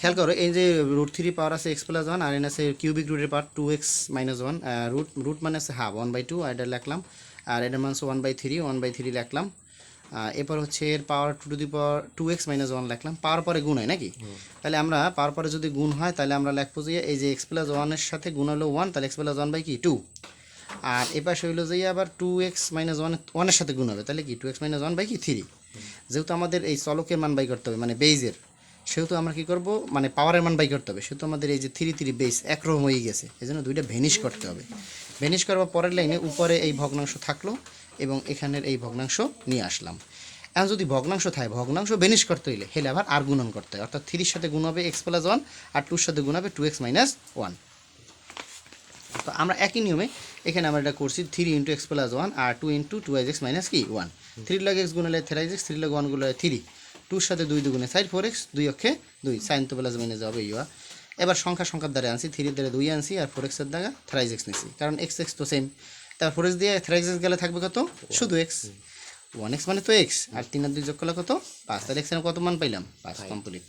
খেয়াল করো এই যে রুট থ্রি পাওয়ার আছে এক্স প্লাস ওয়ান আর এন আছে কিউবিক রুটের power two x minus one root root মানে আছে হাফ ওয়ান বাই টু আর এটা লিখলাম আর এটার মান one by three one by three লিখলাম এরপর হচ্ছে এর power two to the power two x minus one লিখলাম পাওয়ার পরে গুণ হয় নাকি? তাহলে আমরা পাওয়ার পরে যদি গুণ হয় তাহলে আমরা লিখব যে এই যে এক্স প্লাস ওয়ানের সাথে গুণ হলো ওয়ান তাহলে এক্স প্লাস ওয়ান বাই কি? টু আর এ পাশে হইল যে আবার টু এক্স মাইনাস ওয়ান ওয়ানের সাথে গুণ হবে তাহলে কি? Two x minus one by কি? থ্রি যেহেতু আমাদের এই চলকের মান বাই করতে হবে মানে বেইজের সেহেতু আমরা কি করব? মানে পাওয়ারের মান বাই করতে হবে। সেহেতু আমাদের এই যে থ্রি থ্রি বেস একরকম হয়ে গেছে। এই জন্য দুইটা ভেনিশ করতে হবে। ভেনিশ করবার পরের লাইনে উপরে এই ভগ্নাংশ থাকল এবং এখানের এই ভগ্নাংশ নিয়ে আসলাম। এখন যদি ভগ্নাংশ থাকে, ভগ্নাংশ বেনিশ করতে হইলে হেলে আবার আর গুণন করতে হয়। অর্থাৎ থ্রির সাথে গুণ হবে এক্স প্লাস ওয়ান আর টুর সাথে গুণ হবে টু এক্স মাইনাস ওয়ান তো আমরা একই নিয়মে এখানে আমরা এটা করছি three into x plus one আর two into two x minus কি? ওয়ান থ্রি লগ এক্স গুণলে three x three log one গুণলে থ্রি টুর সাথে দুই দুগুণে সাইড ফোর এক্স দুই অক্ষে দুই। সাইন তো প্লাস মাইনাস হবে ইউয়া এবার সংখ্যা সংখ্যার দ্বারা আনছি থ্রির দ্বারা দুই আনছি আর ফোর এক্সের দ্বারা থ্রাইজ এক্স নিছি। কারণ এক্স এক্স তো সেম তার ফোর এক্স দিয়ে থ্রাইজ এক্স গেলে থাকবে কত? শুধু এক্স ওয়ান এক্স মানে তো এক্স আর তিন আর দুই যোগ করলে কত? পাঁচ। তাহলে এক্সের কত মান পাইলাম? পাঁচ কমপ্লিট